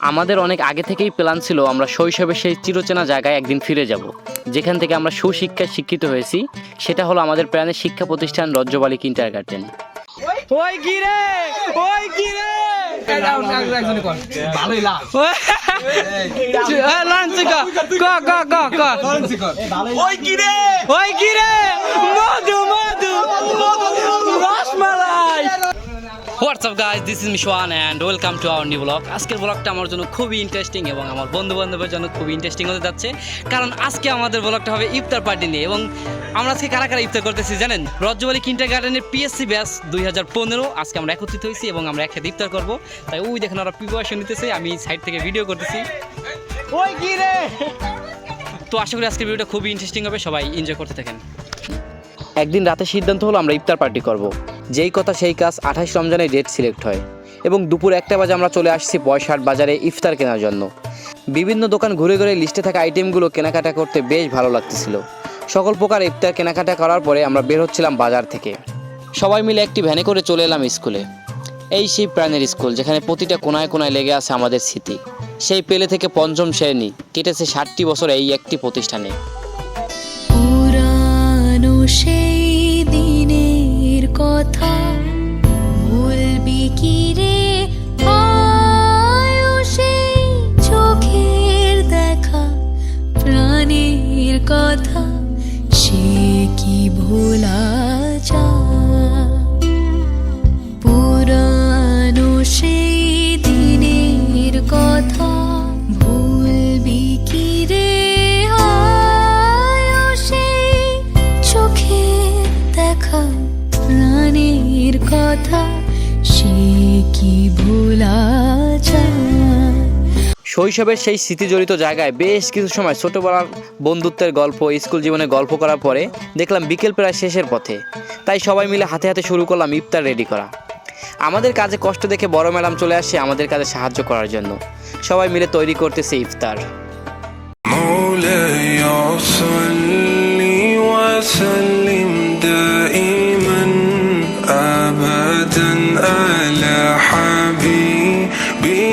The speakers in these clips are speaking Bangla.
আমাদের অনেক আগে থেকেই প্ল্যান ছিল আমরা শৈশবে সেই চিরচেনা জায়গায় একদিন ফিরে যাব। যেখান থেকে আমরা সুশিক্ষায় শিক্ষিত হয়েছি সেটা হলো আমাদের প্রাণের শিক্ষা প্রতিষ্ঠান রজ্জবালী কিন্টার গার্ডেন ওই কি ওই কি ভালোই লাভ। লাঞ্চ ক ক ক ক ওই কি ওই কি মধু মধু rasmalai. What's up guys this is মিশওয়ান and welcome to our new blog আজকের ব্লগটা আমার জন্য খুবই ইন্টারেস্টিং এবং আমার বন্ধু বান্ধবের জন্য খুবই ইন্টারেস্টিং হতে যাচ্ছে। কারণ আজকে আমাদের ব্লগটা হবে ইফতার পার্টি নিয়ে এবং আমরা আজকে কারা কারা ইফতার করতেছি জানেন? রজ্জবালী কিন্টার গার্ডেনের পিএসসি ব্যাস দুই হাজার পনেরো। আজকে আমরা একত্রিত হয়েছি এবং আমরা একসাথে ইফতার করব। তাই ওই দেখেন ওরা প্রিপারেশন নিতেছে আমি সাইড থেকে ভিডিও করতেছি। ওই কি রে? তো আশা করি আজকের ভিডিওটা খুবই ইন্টারেস্টিং হবে সবাই এনজয় করতে থাকেন। একদিন রাতে সিদ্ধান্ত হলো আমরা ইফতার পার্টি করব। যেই কথা সেই কাজ আঠাশ রমজানে ডেট সিলেক্ট হয়। এবং দুপুর একটা বাজে আমরা চলে আসছি পয়সাট বাজারে ইফতার কেনার জন্য। বিভিন্ন দোকান ঘুরে ঘুরে লিস্টে থাকা আইটেমগুলো কেনাকাটা করতে বেশ ভালো লাগতেছিল। সকল প্রকার ইফতার কেনাকাটা করার পরে আমরা বের হচ্ছিলাম বাজার থেকে। সবাই মিলে একটি ভ্যানে করে চলে এলাম স্কুলে। এই সেই প্রাণের স্কুল যেখানে প্রতিটা কোনায় কোনায় লেগে আছে আমাদের স্মৃতি। সেই পেলে থেকে পঞ্চম শ্রেণি, কেটেছে ষাটটি বছর এই একটি প্রতিষ্ঠানে। সেই কথা ভুলবি কি কথা সে কি ভোলা শৈশবের সেই স্মৃতিজড়িত জায়গায় বেশ কিছু সময় ছোটোবেলার বন্ধুত্বের গল্প স্কুল জীবনে গল্প করার পরে দেখলাম বিকেল প্রায় শেষের পথে। তাই সবাই মিলে হাতে হাতে শুরু করলাম ইফতার রেডি করা। আমাদের কাজে কষ্ট দেখে বড় ম্যাডাম চলে আসে আমাদের কাজে সাহায্য করার জন্য। সবাই মিলে তৈরি করতেছে ইফতার।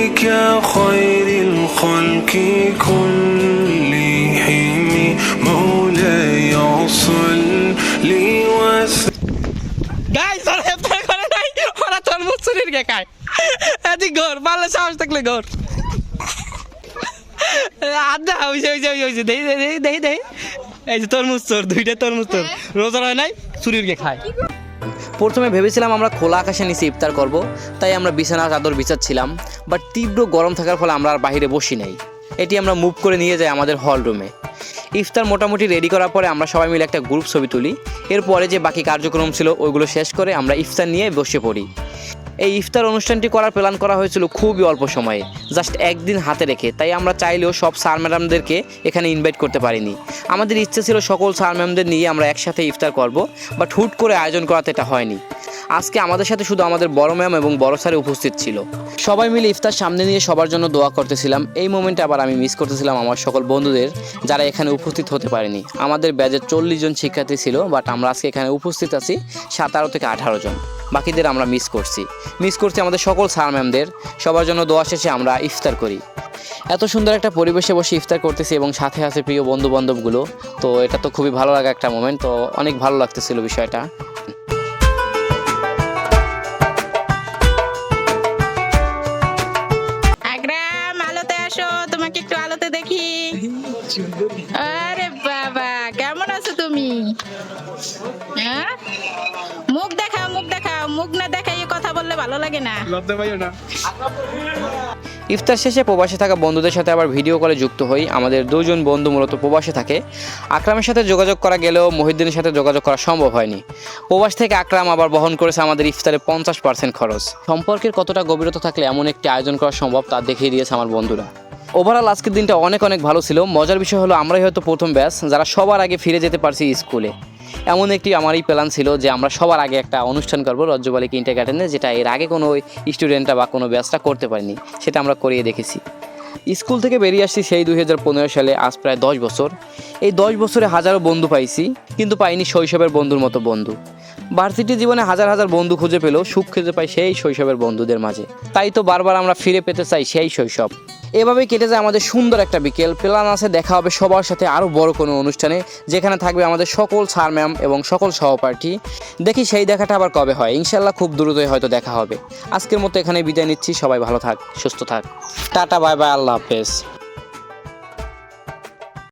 حبيبك خير الخلق كلهم مولاي صل وسلم গাইস ওরা ইফতার করে নাই ওরা তরমুজ চুরির গে খায় এদি ঘর ভালো সাহস থাকলে ঘর আদা হইছে হইছে হইছে হইছে দেই দেই দেই দেই দেই এই যে তরমুজ চোর দুইটা তরমুজ চোর রোজা হয় নাই চুরির গে খায় প্রথমে ভেবেছিলাম আমরা খোলা আকাশে নিচে ইফতার করব, তাই আমরা বিছানা চাদর বিছাচ্ছিলাম বাট তীব্র গরম থাকার ফলে আমরা আর বাহিরে বসি নাই। এটি আমরা মুভ করে নিয়ে যাই আমাদের হল রুমে ইফতার মোটামুটি রেডি করার পরে আমরা সবাই মিলে একটা গ্রুপ ছবি তুলি। এরপরে যে বাকি কার্যক্রম ছিল, ওইগুলো শেষ করে আমরা ইফতার নিয়ে বসে পড়ি। এই ইফতার অনুষ্ঠানটি করার প্ল্যান করা হয়েছিল খুবই অল্প সময়ে জাস্ট একদিন হাতে রেখে, তাই আমরা চাইলেও সব স্যার ম্যাডামদেরকে এখানে ইনভাইট করতে পারিনি। আমাদের ইচ্ছে ছিল সকল স্যার ম্যামদের নিয়ে আমরা একসাথে ইফতার করব বাট হুট করে আয়োজন করাতে এটা হয়নি। আজকে আমাদের সাথে শুধু আমাদের বড় ম্যাম এবং বড় স্যারে উপস্থিত ছিল। সবাই মিলে ইফতার সামনে নিয়ে সবার জন্য দোয়া করতেছিলাম। এই মোমেন্টে আবার আমি মিস করতেছিলাম আমার সকল বন্ধুদের, যারা এখানে উপস্থিত হতে পারেনি। আমাদের ব্যাজের চল্লিশ জন শিক্ষার্থী ছিল বাট আমরা আজকে এখানে উপস্থিত আছি সাতারো থেকে আঠারো জন। বাকিদের আমরা মিস করছি। মিস করছি আমাদের সকল স্যার ম্যামদের সবার জন্য দোয়া শেষে আমরা ইফতার করি। এত সুন্দর একটা পরিবেশে বসে ইফতার করতেছি এবং সাথে আছে প্রিয় বন্ধু বান্ধবগুলো তো এটা তো খুবই ভালো লাগা একটা মোমেন্ট তো অনেক ভালো লাগতেছিল বিষয়টা। আরে বাবা কেমন আছো তুমি? হ্যাঁ? মুখ দেখাও মুখ দেখাও মুখ না দেখাই কথা বললে ভালো লাগে না। ইফতার শেষে প্রবাসে থাকা বন্ধুদের সাথে আবার ভিডিও কলে যুক্ত হই। আমাদের দুজন বন্ধু মূলত প্রবাসে থাকে। আকরামের সাথে যোগাযোগ করা গেলেও মহিউদ্দিনের সাথে যোগাযোগ করা সম্ভব হয়নি। প্রবাস থেকে আকরাম আবার বহন করেছে আমাদের ইফতারে পঞ্চাশ পার্সেন্ট খরচ। সম্পর্কের কতটা গভীরতা থাকলে এমন একটি আয়োজন করা সম্ভব তা দেখিয়ে দিয়েছে আমার বন্ধুরা। ওভারঅল আজকের দিনটা অনেক অনেক ভালো ছিল। মজার বিষয় হলো, আমরাই হয়তো প্রথম ব্যাচ, যারা সবার আগে ফিরে যেতে পারছি স্কুলে। এমন একটি আমারই প্ল্যান ছিল যে, আমরা সবার আগে একটা অনুষ্ঠান করব রজ্জবালিক ইন্টার গার্ডেনে যেটা এর আগে কোনো স্টুডেন্টরা বা কোনো ব্যাচটা করতে পারিনি। সেটা আমরা করিয়ে দেখেছি। স্কুল থেকে বেরিয়ে আসছি সেই দুই হাজার পনেরো সালে, আজ প্রায় দশ বছর। এই দশ বছরে হাজারো বন্ধু পাইছি, কিন্তু পাইনি শৈশবের বন্ধুর মতো বন্ধু। ভার্সিটি জীবনে হাজার হাজার বন্ধু খুঁজে পেলেও সুখ খুঁজে পাই সেই শৈশবের বন্ধুদের মাঝে। তাই তো বারবার আমরা ফিরে পেতে চাই সেই শৈশব। এভাবেই কেটে যায় আমাদের সুন্দর একটা বিকেল। প্ল্যান আছে, দেখা হবে সবার সাথে আরও বড় কোনো অনুষ্ঠানে, যেখানে থাকবে আমাদের সকল স্যার, ম্যাম এবং সকল সহপাঠী। দেখি সেই দেখাটা আবার কবে হয়। ইনশাল্লাহ খুব দ্রুতই হয়তো দেখা হবে। আজকের মতো এখানে বিদায় নিচ্ছি। সবাই ভালো থাক, সুস্থ থাক। টাটা, বাই বাই, আল্লাহ হাফেজ।